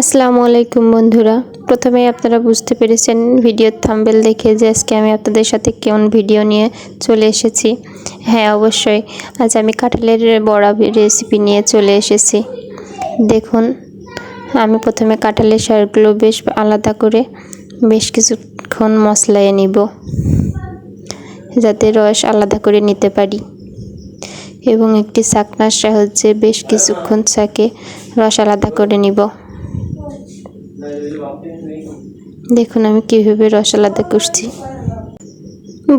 আসসালামু আলাইকুম বন্ধুরা। প্রথমে আপনারা বুঝতে পেরেছেন ভিডিওর থাম্বেল দেখে যে আজকে আমি আপনাদের সাথে কেমন ভিডিও নিয়ে চলে এসেছি। হ্যাঁ অবশ্যই। আজ আমি কাঁঠালের বড়া রেসিপি নিয়ে চলে এসেছি। দেখুন, আমি প্রথমে কাঁঠালের সারগুলো বেশ আলাদা করে বেশ কিছুক্ষণ মশলায় নিব, যাতে রস আলাদা করে নিতে পারি। এবং একটি চাকনার সাহায্যে বেশ কিছুক্ষণ চাকে রস আলাদা করে নিব। দেখুন, আমি কীভাবে রস আলাদা করছি।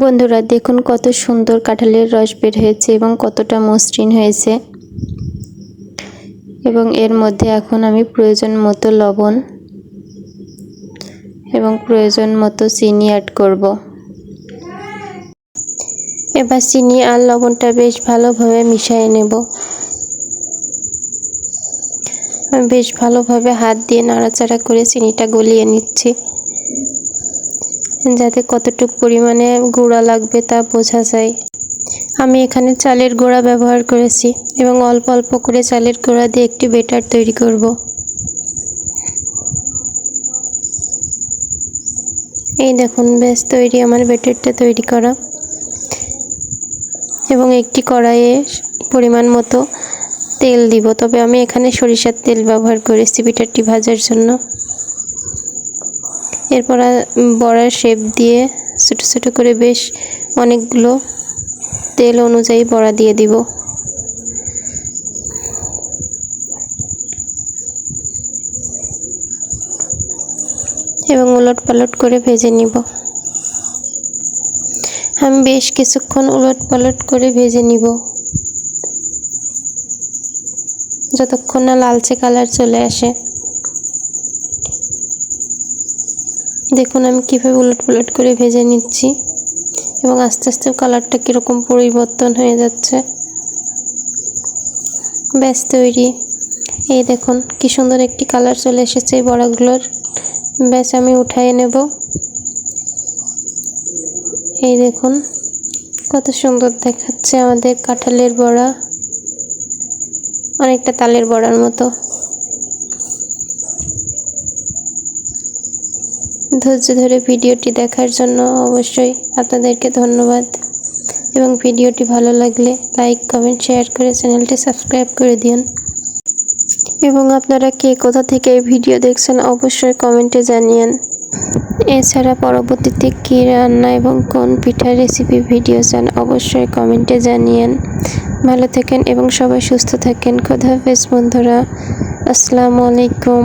বন্ধুরা, দেখুন কত সুন্দর কাঁঠালের রস বের হয়েছে এবং কতটা মসৃণ হয়েছে। এবং এর মধ্যে এখন আমি প্রয়োজন মতো লবণ এবং প্রয়োজন মতো চিনি অ্যাড করব। এবার চিনি আর লবণটা বেশ ভালোভাবে মিশিয়ে নেব। বেশ ভালোভাবে হাত দিয়ে নাড়াচাড়া করে চিনিটা গলিয়ে নিচ্ছি। যাতে কতটুকু পরিমাণে গুঁড়া লাগবে তা বোঝা যায়। আমি এখানে চালের গুঁড়া ব্যবহার করেছি এবং অল্প অল্প করে চালের গুঁড়া দিয়ে একটি বেটার তৈরি করব। এই দেখুন, বেশ তৈরি আমার বেটারটা তৈরি করা। এবং একটি কড়াইয়ে পরিমাণ মতো তেল দিব, তবে আমি এখানে সরিষার তেল ব্যবহার করেছি পিঠাটি ভাজার জন্য। এরপর বড়ার শেপ দিয়ে ছোটো ছোটো করে বেশ অনেকগুলো তেল অনুযায়ী বড়া দিয়ে দিব। এবং উলট পালট করে ভেজে নিব। আমি বেশ কিছুক্ষণ উলট পালট করে ভেজে নিব। যতক্ষণ না লালচে কালার চলে আসে। দেখুন আমি কীভাবে উলট পালট করে ভেজে নিচ্ছি এবং আস্তে আস্তে কালারটা কীরকম পরিবর্তন হয়ে যাচ্ছে। ব্যাস, তৈরি। এই দেখুন কি সুন্দর একটি কালার চলে এসেছে এই বড়াগুলোর। ব্যাস, আমি উঠাই নেব। এই দেখুন কত সুন্দর দেখাচ্ছে আমাদের কাঁঠালের বড়া। অনেকটা তালের বড়ার মতো। ধৈর্য ধরে ভিডিওটি দেখার জন্য অবশ্যই আপনাদেরকে ধন্যবাদ। এবং ভিডিওটি ভালো লাগলে লাইক, কমেন্ট, শেয়ার করে চ্যানেলটি সাবস্ক্রাইব করে দিন। এবং আপনারা কে কোথা থেকে এই ভিডিও দেখছেন অবশ্যই কমেন্টে জানিয়েন। এছাড়া পরবর্তীতে কী রান্না এবং কোন পিঠার রেসিপি ভিডিও চান অবশ্যই কমেন্টে জানিয়েন। ভালো থাকেন এবং সবাই সুস্থ থাকেন। খোদা হাফেজ বন্ধুরা। আসসালামু আলাইকুম।